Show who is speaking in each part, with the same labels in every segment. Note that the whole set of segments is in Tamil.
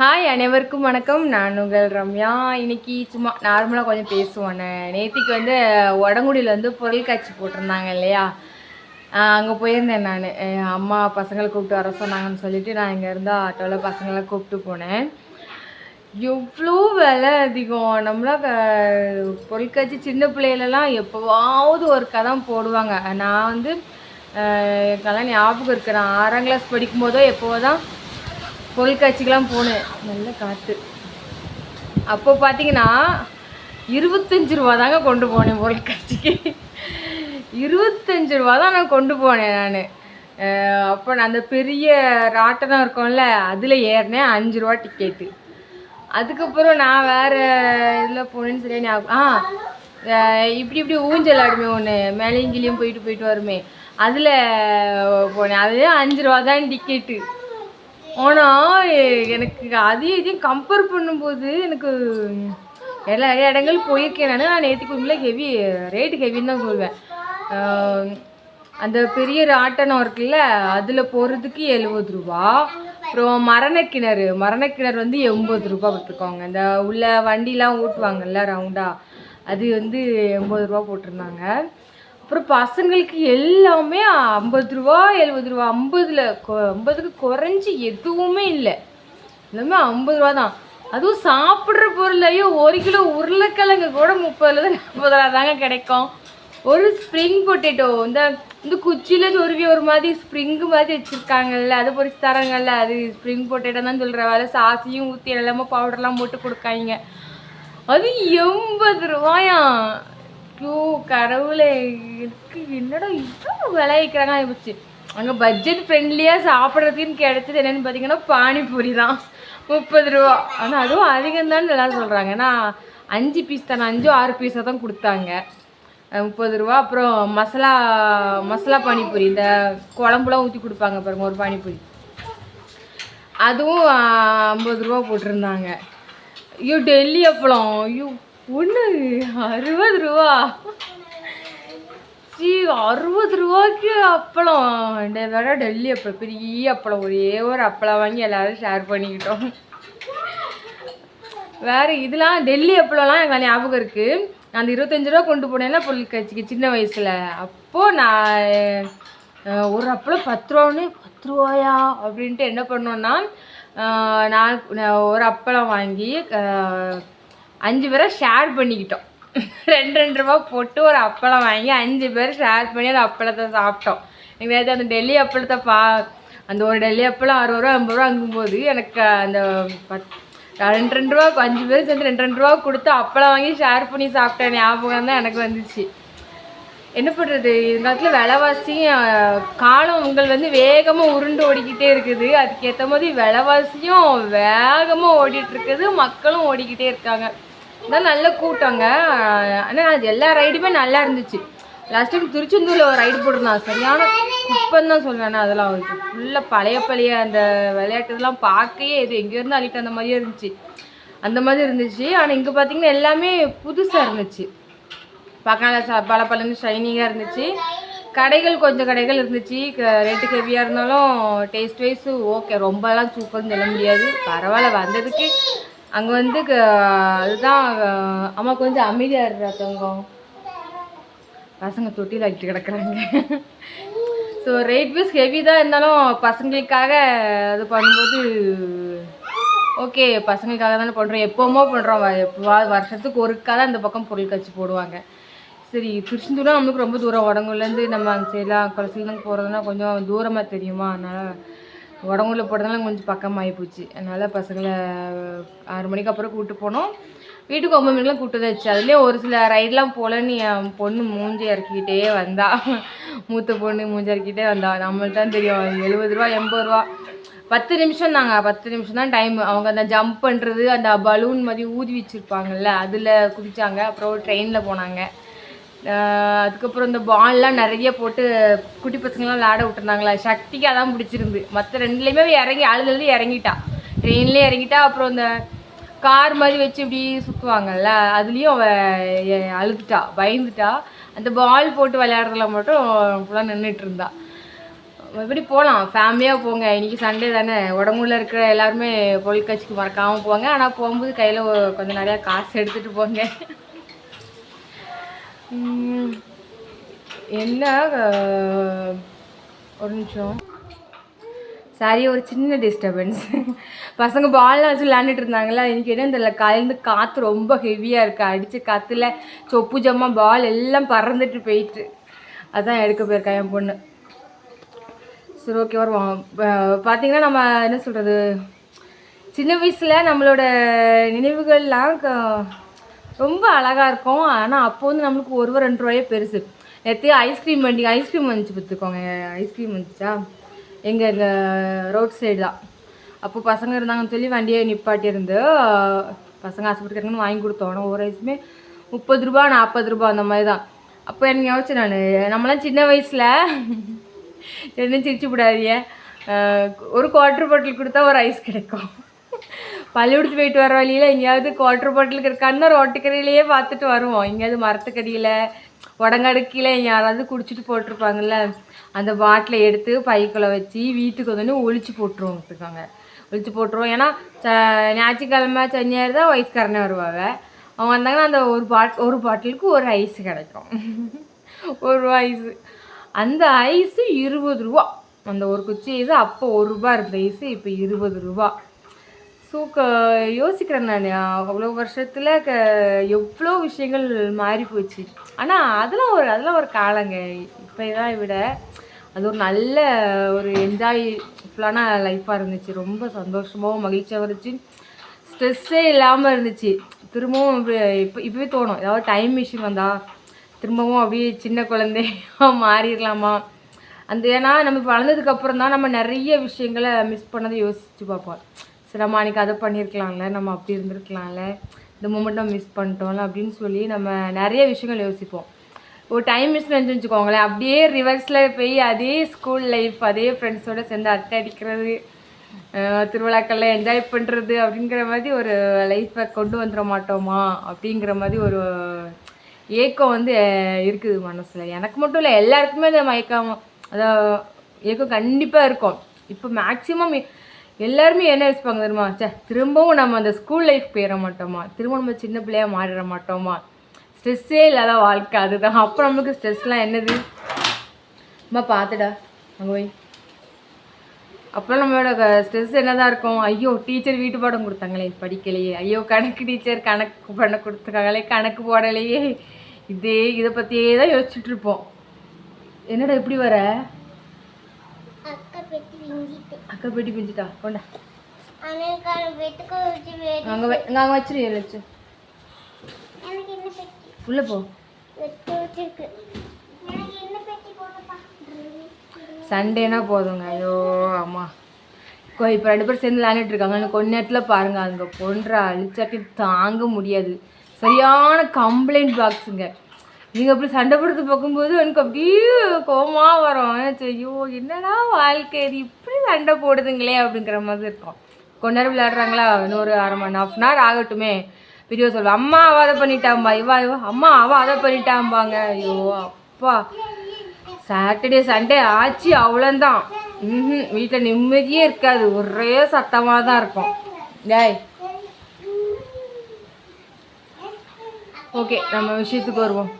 Speaker 1: ஹாய் அனைவருக்கும் வணக்கம். நான் உங்கள் ரம்யா. இன்னைக்கு சும்மா நார்மலாக கொஞ்சம் பேசுவோம். நேத்திக்கு வந்து உடங்குடியில் வந்து பொருள் காட்சி போட்டிருந்தாங்க இல்லையா? அங்கே போயிருந்தேன் நான். அம்மா பசங்களை கூப்பிட்டு வர சொன்னாங்கன்னு சொல்லிட்டு நான் இங்கே இருந்தால் ஆட்டோவில் பசங்களை கூப்பிட்டு போனேன். எவ்வளோ விலை அதிகம். நம்மளா பொருட்காட்சி சின்ன பிள்ளைகளெல்லாம் எப்போவாவது ஒரு தான் போடுவாங்க. நான் வந்து அஹ், எனக்கெல்லாம் ஞாபகம் இருக்கு. நான் ஆறாம் கிளாஸ் படிக்கும் போதோ எப்போவோ தான் பொருட்காட்சிக்கெலாம் போனேன். நல்ல காற்று. அப்போ பார்த்தீங்கன்னா இருபத்தஞ்சு ரூபா தாங்க கொண்டு போனேன் பொருட்காட்சிக்கு இருபத்தஞ்சு ரூபா தான் நான் கொண்டு போனேன் நான். அப்போ நான் அந்த பெரிய ராட்டனம் இருக்கோம்ல அதில் ஏறினேன் அஞ்சு ரூபா டிக்கெட்டு அதுக்கப்புறம் நான் வேறு இதில் போனேன்னு சரியா ஞாபகம் ஆ இப்படி இப்படி ஊஞ்சல் ஆடுமே ஒன்று மேலேயும் கீழேயும் போயிட்டு போயிட்டு வருமே. அதில் போனேன். அதுலேயும் அஞ்சு ரூபா தான் டிக்கெட்டு ஆனால் எனக்கு அதையும் இதையும் கம்பேர் பண்ணும்போது எனக்கு எல்லா நிறைய இடங்கள் போயிருக்கேன் நான். நான் நேற்று கொஞ்சம் ஹெவி ரேட்டு ஹெவின்னு தான் சொல்வேன். அந்த பெரிய ராட்டனம் இருக்குல்ல அதில் போகிறதுக்கு எழுபது ரூபா. அப்புறம் மரணக்கிணறு மரணக்கிணறு வந்து எண்பது ரூபா போட்டிருக்காங்க இந்த உள்ள வண்டிலாம் ஓட்டுவாங்கல்ல ரவுண்டாக அது வந்து எண்பது ரூபா போட்டிருந்தாங்க. அப்புறம் பசங்களுக்கு எல்லாமே ஐம்பது ரூபா எழுபது ரூபா ஐம்பதில் ஐம்பதுக்கு குறைஞ்சி எதுவுமே இல்லை. எல்லாமே ஐம்பது ரூபா தான். அதுவும் சாப்பிட்ற பொருளையோ ஒரு கிலோ உருளைக்கிழங்கு கூட முப்பதுலேருந்து நாற்பது ரூபா தாங்க கிடைக்கும். ஒரு ஸ்ப்ரிங் பொட்டேட்டோ இந்த இந்த குச்சியில் சொருவி ஒரு மாதிரி ஸ்ப்ரிங்கு மாதிரி வச்சுருக்காங்கல்ல அது பொரிச்சு தராங்கல்ல அது ஸ்ப்ரிங் பொட்டேட்டோ தான் சொல்கிற வேலை. சாசியும் ஊற்றி எல்லாமே பவுடர்லாம் போட்டு கொடுக்காங்க அது எண்பது ரூபாயாம். ஐயோ கடவுளே இருக்கு என்னடா இவ்வளோ விளைவிக்கிறாங்க ஆகிப்போச்சு அங்கே பட்ஜெட் ஃப்ரெண்ட்லியாக சாப்பிட்றதுன்னு கிடைச்சது என்னென்னு பார்த்தீங்கன்னா பானிபூரி தான். முப்பது ரூபா. ஆனால் அதுவும் அதிகம்தான் நல்லா சொல்கிறாங்க ஏன்னா அஞ்சு பீஸ் தானே அஞ்சோ ஆறு பீஸாக தான் கொடுத்தாங்க. முப்பது ரூபா. அப்புறம் மசாலா மசாலா பானிபூரி. இந்த குழம்புலாம் ஊற்றி கொடுப்பாங்க பாருங்க ஒரு பானிபூரி. அதுவும் ஐம்பது ரூபா போட்டிருந்தாங்க. ஐயோ டெல்லி அப்பளம். ஐயோ ஒன்று அறுபது ரூபா. சீ அறுபது ரூபாய்க்கு அப்பளம். இந்த டெல்லி அப்பளம் பெரிய அப்பளம். ஒரே ஒரு அப்பளம் வாங்கி எல்லோரும் ஷேர் பண்ணிக்கிட்டோம். வேறு இதெல்லாம் டெல்லி அப்பளம்லாம் எனக்கு ஞாபகம் இருக்குது நான் அந்த இருபத்தஞ்சு ரூபா கொண்டு போனேன்னா பொருட்காட்சிக்கு சின்ன வயசில். அப்போது நான் ஒரு அப்பளம் பத்து ரூபான்னு பத்து ரூபாயா? அப்படின்ட்டு என்ன பண்ணோன்னா நான் ஒரு அப்பளம் வாங்கி அஞ்சு பேரை ஷேர் பண்ணிக்கிட்டோம். ரெண்டு ரெண்டு ரூபா போட்டு ஒரு அப்பளம் வாங்கி அஞ்சு பேர் ஷேர் பண்ணி அந்த அப்பளத்தை சாப்பிட்டோம். எனக்கு நேத்து அந்த டெல்லி அப்பளத்தை பா அந்த ஒரு டெல்லி அப்பளம் அறுபது ரூபா ஐம்பது ரூபா அங்கும்போது எனக்கு அந்த பத் ரெண்டு ரெண்டு ரூபா அஞ்சு பேர் சேர்ந்து ரெண்டு ரெண்டு ரூபா கொடுத்து அப்பளம் வாங்கி ஷேர் பண்ணி சாப்பிட்ட ஞாபகம் தான் எனக்கு வந்துச்சு. என்ன பண்ணுறது இந்த காலத்தில் விலைவாசி காலம் உங்கள் வந்து வேகமாக உருண்டு ஓடிக்கிட்டே இருக்குது. அதுக்கேற்ற மாதிரி விலைவாசியும் வேகமாக ஓடிட்டுருக்குது மக்களும் ஓடிக்கிட்டே இருக்காங்க. இதான் நல்ல கூட்டங்க. ஆனால் அது எல்லா ரைடுமே நல்லா இருந்துச்சு. லாஸ்ட் டைம் திருச்செந்தூரில் ஒரு ரைடு போட்டிருந்தான் சரியான குப்பம் தான் சொல்லுவேன் அதெல்லாம் வந்து ஃபுல்லாக பழைய பழைய அந்த விளையாட்டு இதெல்லாம் பார்க்கவே இது எங்கேருந்து அள்ளிட்டு அந்த மாதிரியே இருந்துச்சு. அந்த மாதிரி இருந்துச்சு. ஆனால் இங்கே பார்த்தீங்கன்னா எல்லாமே புதுசாக இருந்துச்சு. பார்க்கலாம் ச பல பலன்னு ஷைனிங்காக இருந்துச்சு. கடைகள் கொஞ்சம் கடைகள் இருந்துச்சு. ரேட்டு ஹெவியாக இருந்தாலும் டேஸ்ட் வைஸு ஓகே ரொம்பலாம் சூப்பர்னு சொல்ல முடியாது. பரவாயில்ல வந்ததுக்கு அங்கே வந்து க- அதுதான் அம்மா கொஞ்சம் அமைதியாக இருக்கிற தங்கம் பசங்க தொட்டியில் ஆக்கிட்டு கிடக்குறாங்க. ஸோ ரேட் பீஸ் ஹெவி தான் இருந்தாலும் பசங்களுக்காக அது பண்ணும்போது ஓகே பசங்களுக்காக தானே பண்ணுறோம் எப்போவுமோ பண்ணுறோம் எப்போவா வருஷத்துக்கு ஒருக்கா தான் இந்த பக்கம் பொருள் கட்சி போடுவாங்க. சரி திருச்செந்தூர்லாம் நம்மளுக்கு ரொம்ப தூரம். உடங்குலேருந்து நம்ம அந்த சைடெலாம் கடைசியிலேருந்து போகிறதுனா கொஞ்சம் தூரமாக தெரியுமா? அதனால் உடம்புல போட்டதுனால கொஞ்சம் பக்கமாகி போச்சு. அதனால் பசங்களை ஆறு மணிக்கு அப்புறம் கூப்பிட்டு போனோம். வீட்டுக்கு ஒம்பது மணிக்கெலாம் கூப்பிட்டு வச்சு அதுலேயே ஒரு சில ரைடெலாம் போகலன்னு என் பொண்ணு மூஞ்சி இறக்கிக்கிட்டே வந்தா. மூத்த பொண்ணு மூஞ்சி இறக்கிட்டே வந்தா. நம்மள்ட்ட தான் தெரியும் எழுபது ரூபா எண்பது ரூபா. பத்து நிமிஷம் தாங்க பத்து நிமிஷம் தான் டைம் அவங்க அந்த ஜம்ப் பண்ணுறது அந்த பலூன் மாதிரி ஊதி வச்சுருப்பாங்கல்ல அதில் குதித்தாங்க அப்புறம் ட்ரெயினில் போனாங்க. அதுக்கப்புறம் இந்த பால்லாம் நிறைய போட்டு குட்டி பசங்களாம் விளையாட விட்டுருந்தாங்களா? சக்திக்கு அதான் பிடிச்சிருந்து. மற்ற ரெண்டுலேயுமே இறங்கி அழுது இறங்கிட்டா. ட்ரெயின்லேயே இறங்கிட்டா அப்புறம் இந்த கார் மாதிரி வச்சு இப்படி சுற்றுவாங்கல்ல அதுலேயும் அவள் அழுதுட்டா பயந்துட்டா. அந்த பால் போட்டு விளையாடுறதுல மட்டும் ஃபுல்லாக நின்றுட்டு இருந்தா. எப்படி போகலாம் ஃபேமிலியாக போங்க. இன்னைக்கு சண்டே தானே. உடம்புல இருக்கிற எல்லாருமே பொருட்காட்சிக்கு மறக்காமல் போங்க. ஆனால் போகும்போது கையில் கொஞ்சம் நிறையா காசு எடுத்துகிட்டு போங்க. என்ன ஒரு நிமிஷம். சரி ஒரு சின்ன டிஸ்டர்பன்ஸ் பசங்க பால்லாம் வச்சு விளாண்டுட்டு இருந்தாங்களா எனக்கு என்ன இந்த கலந்து காற்று ரொம்ப ஹெவியாக இருக்குது அடித்த காற்றுல சொப்பு ஜம்மா பால் எல்லாம் பறந்துட்டு போயிட்டு. அதான் எடுக்க போயிருக்கா என் பொண்ணு. சரி ஓகே வருவோம். பார்த்தீங்கன்னா நம்ம என்ன சொல்கிறது சின்ன வயசில் நம்மளோட நினைவுகள்லாம் க- ரொம்ப அழகாக இருக்கும். ஆனால் அப்போ வந்து நம்மளுக்கு ஒரு ரெண்டு ரூபாயே பெருசு. நேற்று ஐஸ்கிரீம் வண்டி ஐஸ்கிரீம் வந்துச்சு பார்த்துக்கோங்க ஐஸ்கிரீம் வந்துச்சா? எங்கள் எங்கள் ரோட் சைடு தான். அப்போ பசங்க இருந்தாங்கன்னு சொல்லி வண்டியை நிப்பாட்டியிருந்து பசங்க ஆசைப்பட்டுருக்காங்கன்னு வாங்கி கொடுத்தோம். ஆனால் ஒரு ஐஸுமே முப்பது ரூபா நாற்பது ரூபா அந்த மாதிரி தான். அப்போ எனக்கு யோசிச்சேன் நான் நம்மளாம் சின்ன வயசில் என்ன சிரிச்சு விடாதீங்க ஒரு குவாட்ரு பாட்டில் கொடுத்தா ஒரு ஐஸ் கிடைக்கும். பள்ளிக்கூடத்து போயிட்டு வர வழியில் எங்கேயாவது குவார்ட்டர் பாட்டிலுக்கு இருக்கான்னு ரோட்டுக்கரையிலேயே பார்த்துட்டு வருவோம். எங்கேயாவது மரத்துக்கடியில் உடங்கடுக்கில் யாராவது குடிச்சிட்டு போட்டிருப்பாங்கல்ல அந்த பாட்டிலை எடுத்து பைக்குள்ளே வச்சு வீட்டுக்கு வந்து ஒழிச்சு போட்டுருவோம் வச்சுருக்காங்க ஒழிச்சு போட்டுருவோம். ஏன்னா ச ஞாயிற்றுக்கிழமை சனியார் தான் வயசுக்காரனே வருவாங்க. அவங்க வந்தாங்கன்னா அந்த ஒரு பாட் ஒரு பாட்டிலுக்கு ஒரு ஐஸ் கிடைக்கும். ஒரு ரூபா ஐஸு அந்த ஐஸு இருபது ரூபா. அந்த ஒரு குச்சி ஐஸு அப்போ ஒரு ரூபா இருந்த ஐஸு இப்போ இருபது ரூபா. ஸோ க யோசிக்கிறேன் நான். அவ்வளோ வருஷத்தில் க எவ்வளோ விஷயங்கள் மாறி போச்சு. ஆனால் அதெல்லாம் ஒரு அதெல்லாம் ஒரு காலங்க. இப்போ இதான் விட அது ஒரு நல்ல ஒரு என்ஜாய்ஃபுல்லான லைஃப்பாக இருந்துச்சு. ரொம்ப சந்தோஷமாகவும் மகிழ்ச்சியாகவும் இருந்துச்சு. ஸ்ட்ரெஸ்ஸே இல்லாமல் இருந்துச்சு. திரும்பவும் இப்போ இப்போவே தோணும். ஏதாவது டைம் மிஷின் வந்தால் திரும்பவும் அப்படியே சின்ன குழந்தையா மாறிடலாமா? அந்த ஏன்னா நம்ம வளர்ந்ததுக்கப்புறம் தான் நம்ம நிறைய விஷயங்களை மிஸ் பண்ணதை யோசித்து பார்ப்போம். சரி நம்ம அன்றைக்கி அதை பண்ணியிருக்கலாம்ல நம்ம அப்படி இருந்திருக்கலாம்ல இந்த மூமெண்ட் நம்ம மிஸ் பண்ணிட்டோம்ல அப்படின்னு சொல்லி நம்ம நிறைய விஷயங்கள் யோசிப்போம். ஒரு டைம் மிஸ் நினச்சி வச்சுக்கோங்களேன் அப்படியே ரிவர்ஸில் போய் அதே ஸ்கூல் லைஃப் அதே ஃப்ரெண்ட்ஸோடு சேர்ந்து அட்டை அடிக்கிறது திருவிழாக்கள்லாம் என்ஜாய் பண்ணுறது அப்படிங்கிற மாதிரி ஒரு லைஃப்பை கொண்டு வந்துட மாட்டோமா அப்படிங்கிற மாதிரி ஒரு ஏக்கம் வந்து இருக்குது மனசில். எனக்கு மட்டும் இல்லை எல்லாருக்குமே அந்த மயக்கம் அதான் ஏக்கம் கண்டிப்பாக இருக்கும். இப்போ மேக்ஸிமம் எல்லாருமே என்ன யோசிப்பாங்க தெரியுமா? சே திரும்பவும் நம்ம அந்த ஸ்கூல் லைஃப் போயிட மாட்டோமா? திரும்ப நம்ம சின்ன பிள்ளையாக மாறிட மாட்டோமா? ஸ்ட்ரெஸ்ஸே இல்லாத வாழ்க்கை அதுதான். அப்புறம் நம்மளுக்கு ஸ்ட்ரெஸ்லாம் என்னது? அம்மா பார்த்துடா அங்கே போய். அப்புறம் நம்மளோட ஸ்ட்ரெஸ் என்னதான் இருக்கும்? ஐயோ டீச்சர் வீட்டு பாடம் கொடுத்தாங்களே படிக்கலையே. ஐயோ கணக்கு டீச்சர் கணக்கு பண்ண கொடுத்துருக்காங்களே கணக்கு போடலையே. இதே இதை பற்றியே தான் யோசிச்சுட்ருப்போம் என்னடா எப்படி வர?
Speaker 2: அக்கா பெட்டி
Speaker 1: பிஞ்சிட்டா கொண்டா. அங்கே அங்கே வச்சிரு
Speaker 2: என்ன பெட்டி?
Speaker 1: உள்ளே போ. சண்டேனா போதுங்க. ஐயோ அம்மா. இப்போ ரெண்டு பேரும் சேர்ந்து விளையாண்டுட்டு இருக்காங்க. கொஞ்ச நேரத்தில் பாருங்க. அங்கே பொன்ற அழிச்சாட்டி தாங்க முடியாது. சரியான கம்ப்ளைண்ட் பாக்ஸுங்க நீங்கள் அப்படி சண்டை போடுறது பார்க்கும்போது எனக்கு அப்படியே கோவமா வரும். ஐயோ என்னடா வாழ்க்கை இது? சண்டை போடுதுங்களே அப்படிங்கிற மாதிரி இருக்கும். கொஞ்ச நேரம் விளையாடுறாங்களா? இன்னொரு அரை மணி ஹாஃப் அன் ஹவர் ஆகட்டுமே. பெரிய சொல்லுவேன் அம்மா அவ அதை பண்ணிட்டாம்பா. இவா இவா அம்மா அவ அதை பண்ணிட்டாம்பாங்க. ஐயோ அப்பா. சாட்டர்டே சண்டே ஆச்சு அவ்வளோந்தான் ம் வீட்டில் நிம்மதியே இருக்காது. ஒரே சத்தமாக தான் இருக்கும். டேய். ஓகே நம்ம விஷயத்துக்கு வருவோம்.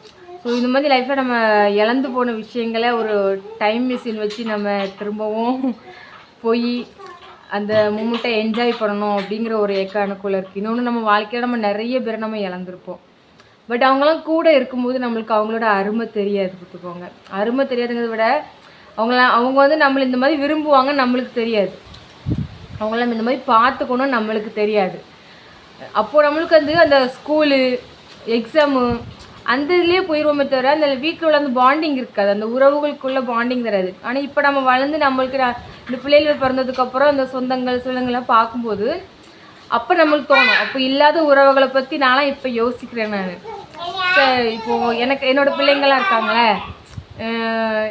Speaker 1: ஸோ இந்த மாதிரி லைஃப்பில் நம்ம இழந்து போன விஷயங்களை ஒரு டைம் மிஷின் வச்சு நம்ம திரும்பவும் போய் அந்த மூமெண்ட்டை என்ஜாய் பண்ணணும் அப்படிங்கிற ஒரு ஏக்க அணுக்குள்ள இருக்குது இன்னொன்று நம்ம வாழ்க்கையில் நம்ம நிறைய பேர் நம்ம இழந்திருப்போம். பட் அவங்களாம் கூட இருக்கும்போது நம்மளுக்கு அவங்களோட அருமை தெரியாது பார்த்துக்கோங்க. அருமை தெரியாதுங்கிறத விட அவங்களாம் அவங்க வந்து நம்மளை இந்த மாதிரி விரும்புவாங்க நம்மளுக்கு தெரியாது. அவங்கள நம்ம இந்த மாதிரி பார்த்துக்கணும் நம்மளுக்கு தெரியாது. அப்போது நம்மளுக்கு வந்து அந்த ஸ்கூலு எக்ஸாமு அந்த இதுலேயே போயிடுவோமே தவிர அந்த வீட்டில் உள்ள அந்த பாண்டிங் இருக்காது. அந்த உறவுகளுக்குள்ள பாண்டிங் தராது. ஆனால் இப்போ நம்ம வளர்ந்து நம்மளுக்கு இந்த பிள்ளைகள் பிறந்ததுக்கப்புறம் அந்த சொந்தங்கள் சொந்தங்கள்லாம் பார்க்கும்போது அப்போ நம்மளுக்கு தோணும். அப்போ இல்லாத உறவுகளை பற்றி நான்லாம் இப்போ யோசிக்கிறேன் நான். இப்போது எனக்கு என்னோட பிள்ளைங்களாம் இருக்காங்களே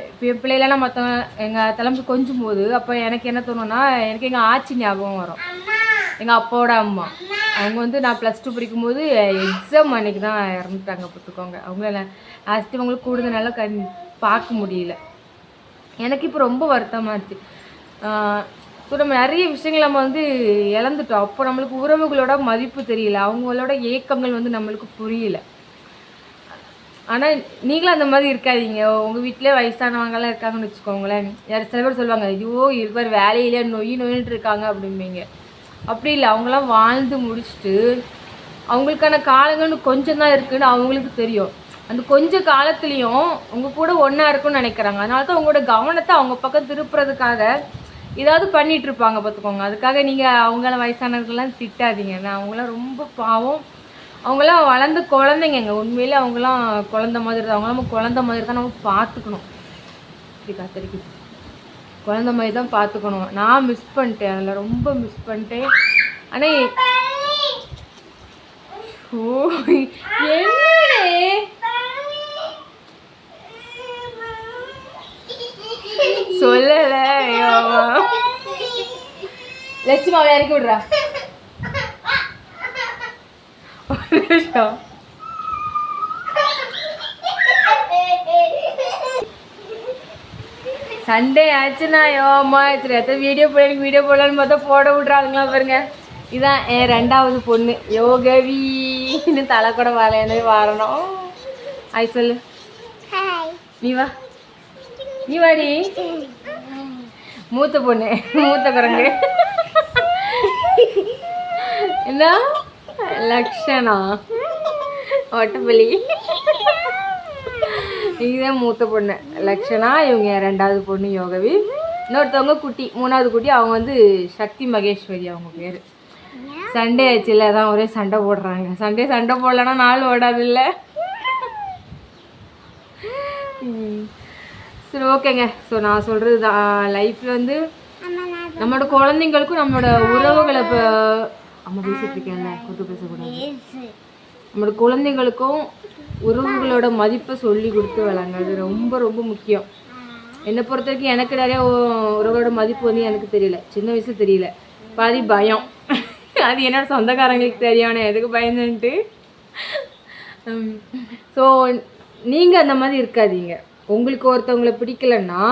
Speaker 1: இப்போ என் பிள்ளைலாம் மற்றவங்க எங்கள் தலைமை கொஞ்சும் போது அப்போ எனக்கு என்ன தோணும்னா எனக்கு எங்கள் ஆச்சி ஞாபகம் வரும். எங்கள் அப்பாவோட அம்மா. அவங்க வந்து நான் ப்ளஸ் டூ படிக்கும்போது எக்ஸாம் அன்னைக்கு தான் இறந்துட்டாங்க பார்த்துக்கோங்க. அவங்கள லாஸ்ட்டு அவங்களுக்கு கூடுதனால கண் பார்க்க முடியல. எனக்கு இப்போ ரொம்ப வருத்தமாக இருக்குது ஸோ நம்ம நிறைய விஷயங்கள் நம்ம வந்து இழந்துட்டோம். அப்போ நம்மளுக்கு உறவுகளோட மதிப்பு தெரியல. அவங்களோட ஏக்கங்கள் வந்து நம்மளுக்கு புரியல. ஆனால் நீங்களும் அந்த மாதிரி இருக்காதீங்க. உங்கள் வீட்டிலே வயசானவங்கலாம் இருக்காங்கன்னு வச்சுக்கோங்களேன். யார் சில பேர் சொல்லுவாங்க ஐயோ இருப்பார் வேலையில நொய் நொயின்ட்டு இருக்காங்க அப்படிம்பீங்க. அப்படி இல்லை. அவங்களாம் வாழ்ந்து முடிச்சுட்டு அவங்களுக்கான காலங்கள்னு கொஞ்சம் தான் இருக்குதுன்னு அவங்களுக்கு தெரியும். அந்த கொஞ்ச காலத்துலேயும் உங்கள் கூட ஒன்றா இருக்குன்னு நினைக்கிறாங்க. அதனால தான் உங்களோட கவனத்தை அவங்க பக்கம் திருப்புறதுக்காக ஏதாவது பண்ணிட்டு இருப்பாங்க பார்த்துக்கோங்க. அதுக்காக நீங்கள் அவங்கள வயசானவர்கள்லாம் திட்டாதீங்க. நான் அவங்களாம் ரொம்ப பாவம். அவங்களாம் வளர்ந்த குழந்தைங்கங்க. உண்மையிலே அவங்களாம் குழந்த மாதிரி தான். அவங்களாம் குழந்த மாதிரி தான் நம்ம பார்த்துக்கணும். இப்படி காத்திருக்கு குழந்த மாதிரி தான் பார்த்துக்கணும். நான் மிஸ் பண்ணிட்டேன். அதில் ரொம்ப மிஸ் பண்ணிட்டேன். ஆனால் ஓ என்னடே சொல்லல. லட்சுமி இறக்கி விடுறா. ஒரு நிமிஷம். சண்டே ஆச்சுன்னா யோமா சரி எத்தனை வீடியோ போட எனக்கு வீடியோ போடலான்னு பார்த்தா போட விட்றாங்களா பாருங்க. இதான் என் ரெண்டாவது பொண்ணு யோகவி இன்னும் தலை கூட வரலன்னு வரணும். ஆய் சொல்லு. நீ வா. இவாடி மூத்த பொண்ணு மூத்த குரங்கு. என்ன? லக்ஷனா? ஒட்டப்பள்ளி. இதுதான் மூத்த பொண்ணு. லக்ஷனா இவங்க ரெண்டாவது பொண்ணு யோகவி. இன்னொருத்தவங்க குட்டி மூணாவது குட்டி அவங்க வந்து சக்தி மகேஸ்வரி அவங்க பேர். சண்டே ஆச்சுல தான் ஒரே சண்டை போடுறாங்க. சண்டே சண்டை போடலன்னா நாள் ஓடாதுல்ல. இல்லை சரி ஓகேங்க. ஸோ நான் சொல்கிறது தான் லைஃப்பில் வந்து நம்மளோட குழந்தைங்களுக்கும் நம்மளோட உறவுகளை இப்போ அம்மா பேசிட்டு இருக்கேன்ல கூட்டு பேசக்கூடாது. நம்மளோட குழந்தைங்களுக்கும் உறவுகளோட மதிப்பை சொல்லி கொடுத்து வளங்க அது ரொம்ப ரொம்ப முக்கியம். என்னை பொறுத்த வரைக்கும் எனக்கு நிறைய உ- உறவுகளோட மதிப்பு வந்து எனக்கு தெரியல. சின்ன வயசு தெரியல. பாதி பயம். அது என்னோட சொந்தக்காரங்களுக்கு தெரியும். எதுக்கு பயந்துன்ட்டு. ஸோ நீங்கள் அந்த மாதிரி இருக்காதீங்க. உங்களுக்கு ஒருத்தவங்களை பிடிக்கலன்னா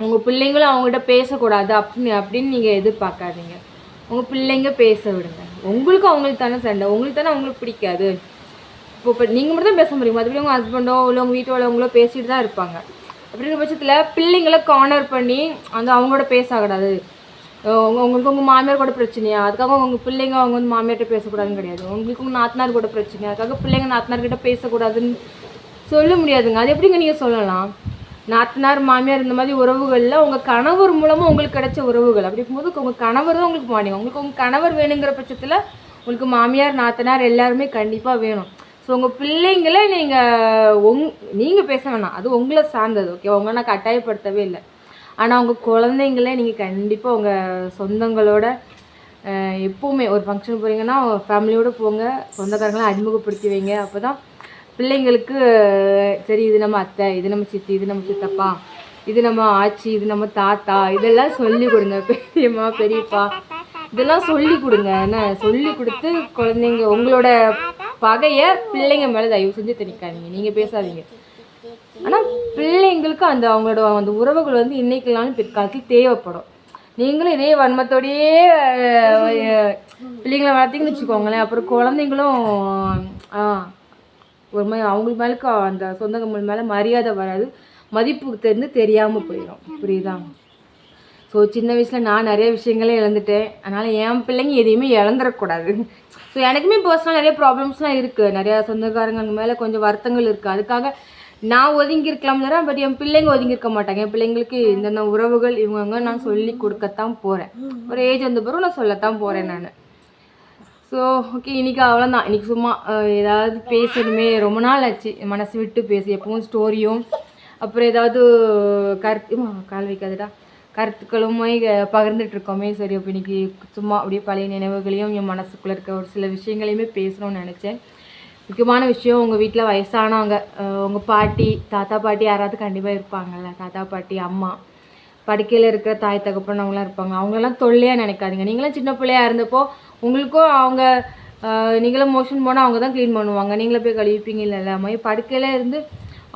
Speaker 1: உங்கள் பிள்ளைங்களும் அவங்ககிட்ட பேசக்கூடாது. அப்படின்னு அப்படின்னு நீங்கள் எதிர்பார்க்காதீங்க. உங்கள் பிள்ளைங்க பேச விடுங்க. உங்களுக்கும் அவங்களுக்கு தானே சண்டை. உங்களுக்கு தானே அவங்களுக்கு பிடிக்காது. இப்போ இப்போ நீங்கள் மட்டும் தான் பேச முடியும். மற்றபடி உங்கள் ஹஸ்பண்டோ இல்லை உங்கள் வீட்டோ உள்ளவங்களோ பேசிட்டு தான் இருப்பாங்க. அப்படிங்கிற பட்சத்தில் பிள்ளைங்களை கார்னர் பண்ணி அந்த அவங்களோட பேசக்கூடாது. உங்களுக்கு உங்கள் மாமியார் கூட பிரச்சனையா? அதுக்காக உங்கள் பிள்ளைங்க அவங்க வந்து மாமியார்கிட்ட பேசக்கூடாதுன்னு கிடையாது. உங்களுக்கு உங்கள் நாத்தனார் கூட பிரச்சனையா? அதுக்காக பிள்ளைங்க நாத்தனார்கிட்ட பேசக்கூடாதுன்னு சொல்ல முடியாதுங்க. அது எப்படிங்க நீங்கள் சொல்லலாம்? நாத்தனார் மாமியார் இந்த மாதிரி உறவுகளில் உங்கள் கணவர் மூலமாக உங்களுக்கு கிடைச்ச உறவுகள். அப்படி இருக்கும்போது உங்கள் கணவர் தான் உங்களுக்கு மானியம். உங்களுக்கு உங்கள் கணவர் வேணுங்கிற பட்சத்தில் உங்களுக்கு மாமியார் நாத்தனார் எல்லாருமே கண்டிப்பாக வேணும். ஸோ உங்கள் பிள்ளைங்களை நீங்கள் உங் நீங்கள் பேச வேணாம். அது உங்களை சார்ந்தது ஓகே உங்களை நான் கட்டாயப்படுத்தவே இல்லை. ஆனால் உங்கள் குழந்தைங்கள நீங்கள் கண்டிப்பாக உங்கள் சொந்தங்களோட எப்போவுமே ஒரு ஃபங்க்ஷன் போகிறீங்கன்னா ஃபேமிலியோடு போங்க. சொந்தக்காரங்களை அறிமுகப்படுத்தி வைங்க. அப்போ தான் பிள்ளைங்களுக்கு சரி இது நம்ம அத்தை இது நம்ம சித்தி இது நம்ம சித்தப்பா இது நம்ம ஆச்சி இது நம்ம தாத்தா இதெல்லாம் சொல்லி கொடுங்க. பெரியம்மா பெரியப்பா இதெல்லாம் சொல்லி கொடுங்க. என்ன சொல்லி கொடுத்து குழந்தைங்க உங்களோட பகையை பிள்ளைங்க மேலே தயவு செஞ்சு திணிக்காதீங்க. நீங்கள் பேசாதீங்க. ஆனால் பிள்ளைங்களுக்கு அந்த அவங்களோட அந்த உறவுகள் வந்து இன்னைக்குலாம் பிற்காலத்தில் தேவைப்படும். நீங்களும் இதே வன்மத்தோடையே பிள்ளைங்களை வளர்த்தீங்கன்னு வச்சுக்கோங்களேன். அப்புறம் குழந்தைங்களும் ஆ ஒரு மாதிரி அவங்களுக்கு மேலுக்கு அந்த சொந்தங்கள் மேலே மரியாதை வராது. மதிப்பு தெரிந்து தெரியாமல் போயிடும் புரியுதா? ஸோ சின்ன வயசில் நான் நிறைய விஷயங்களே இழந்துட்டேன். அதனால் என் பிள்ளைங்க எதையுமே இழந்துடக்கூடாது. ஸோ எனக்குமே பர்சனல் நிறைய ப்ராப்ளம்ஸ்லாம் இருக்குது நிறையா சொந்தக்காரங்க மேலே கொஞ்சம் வருத்தங்கள் இருக்குது அதுக்காக நான் ஒதுங்கி இருக்கலாம் தரேன் பட் என் பிள்ளைங்க ஒதுங்கி இருக்க மாட்டாங்க. என் பிள்ளைங்களுக்கு இந்தந்த உறவுகள் இவங்க நான் சொல்லி கொடுக்கத்தான் போகிறேன் ஒரு ஏஜ் வந்த பிறகு நான் சொல்லத்தான் போகிறேன் நான். ஸோ ஓகே இன்றைக்கி அவ்வளோதான் இன்றைக்கி சும்மா ஏதாவது பேசணுமே. ரொம்ப நாள் ஆச்சு. மனசு விட்டு பேசி எப்பவும் ஸ்டோரியும் அப்புறம் ஏதாவது கருத்து கால் வைக்காதடா. கருத்துக்களுமே பகிர்ந்துட்டுருக்கோமே பகிர்ந்துட்டு இருக்கோமே. சரி அப்போ இன்னைக்கு சும்மா அப்படியே பழைய நினைவுகளையும் என் மனசுக்குள்ளே இருக்க ஒரு சில விஷயங்களையுமே பேசணும்னு நினச்சேன். முக்கியமான விஷயம் உங்கள் வீட்டில் வயசானவங்க உங்கள் பாட்டி தாத்தா பாட்டி யாராவது கண்டிப்பாக இருப்பாங்கல்ல. தாத்தா பாட்டி அம்மா படுக்கையில் இருக்கிற தாய் தகப்பன் அவங்களாம் இருப்பாங்க. அவங்களெல்லாம் தொல்லையாக நினைக்காதீங்க. நீங்களும் சின்ன பிள்ளையா இருந்தப்போ உங்களுக்கும் அவங்க நீங்களும் மோஷன் போனால் அவங்க தான் க்ளீன் பண்ணுவாங்க. நீங்களே போய் கழுவிப்பீங்க இல்லை எல்லாமே படுக்கையில் இருந்து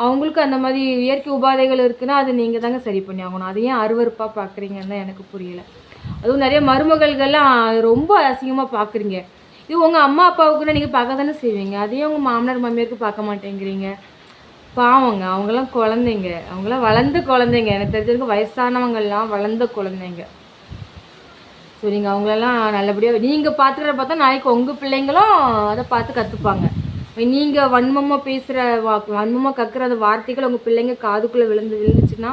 Speaker 1: அவங்களுக்கு அந்த மாதிரி இயற்கை உபாதைகள் இருக்குன்னா அது நீங்கள் தாங்க சரி பண்ணி ஆகணும். அதை ஏன் அருவருப்பாக பார்க்குறீங்கன்னு எனக்கு புரியல. அதுவும் நிறைய மருமகள்கள்லாம் ரொம்ப அசிங்கமாக பார்க்குறீங்க இது உங்கள் அம்மா அப்பாவுக்குன்னா நீங்கள் பார்க்க தானே செய்வீங்க. அதையும் உங்கள் மாமனார் மாமியாருக்கு பார்க்க மாட்டேங்கிறீங்க. பாவங்க அவங்களாம் குழந்தைங்க. அவங்களாம் வளர்ந்த குழந்தைங்க. எனக்கு தெரிஞ்சிருக்க வயசானவங்கள்லாம் வளர்ந்த குழந்தைங்க. ஸோ நீங்கள் அவங்களெல்லாம் நல்லபடியாக நீங்கள் பார்த்துக்கிறத பார்த்தா நாளைக்கு உங்கள் பிள்ளைங்களும் அதை பார்த்து கற்றுப்பாங்க நீங்கள் வன்மமாக பேசுகிற வா வன்மமாக கக்குற அந்த வார்த்தைகள் உங்கள் பிள்ளைங்க காதுக்குள்ளே விழுந்து விழுந்துச்சுன்னா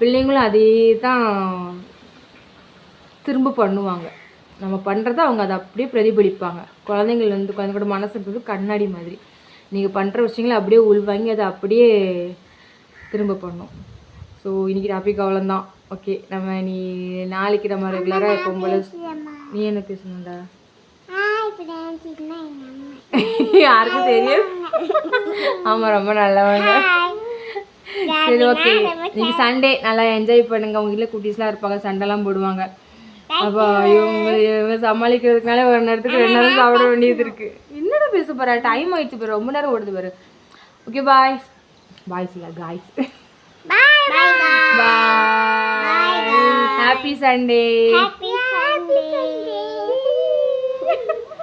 Speaker 1: பிள்ளைங்களும் அதே தான் திரும்ப பண்ணுவாங்க. நம்ம பண்ணுறத அவங்க அதை அப்படியே பிரதிபலிப்பாங்க. குழந்தைங்கள் வந்து குழந்தைங்களோட மனசுன்றது கண்ணாடி மாதிரி. நீங்கள் பண்ணுற விஷயங்களை அப்படியே உள்வாங்கி அதை அப்படியே திரும்ப பண்ணும். ஸோ இன்னைக்கு டாபிக் அவ்வளோதான் ஓகே நம்ம நீ நாளைக்கு நம்ம ரெகுலராக எப்போ போல. நீ என்ன பேசணும்டா? யாருக்கும் தெரியும்? ஆமாம் ரொம்ப நல்லவங்க. சரி ஓகே இன்னைக்கு சண்டே நல்லா என்ஜாய் பண்ணுங்க. உங்க வீட்டில் குட்டீஸ்லாம் இருப்பாங்க சண்டைலாம் போடுவாங்க. அப்போ இவங்க இவங்க சமாளிக்கிறதுனால ஒரு நேரத்துக்கு ரெண்டு நேரம் சாப்பிட வேண்டியது இருக்கு. என்னடா பேச போற டைம் ஆயிடுச்சு பாரு ரொம்ப நேரம் ஓடுது பாரு. ஓகே பாய் பாய்ஸ் இல்லை காய்ஸ்
Speaker 2: பாய்
Speaker 1: ஹாப்பி சண்டே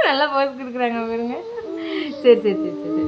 Speaker 1: நல்லா போஸ் கொடுக்குறாங்க பாருங்க. சரி சரி சரி சரி.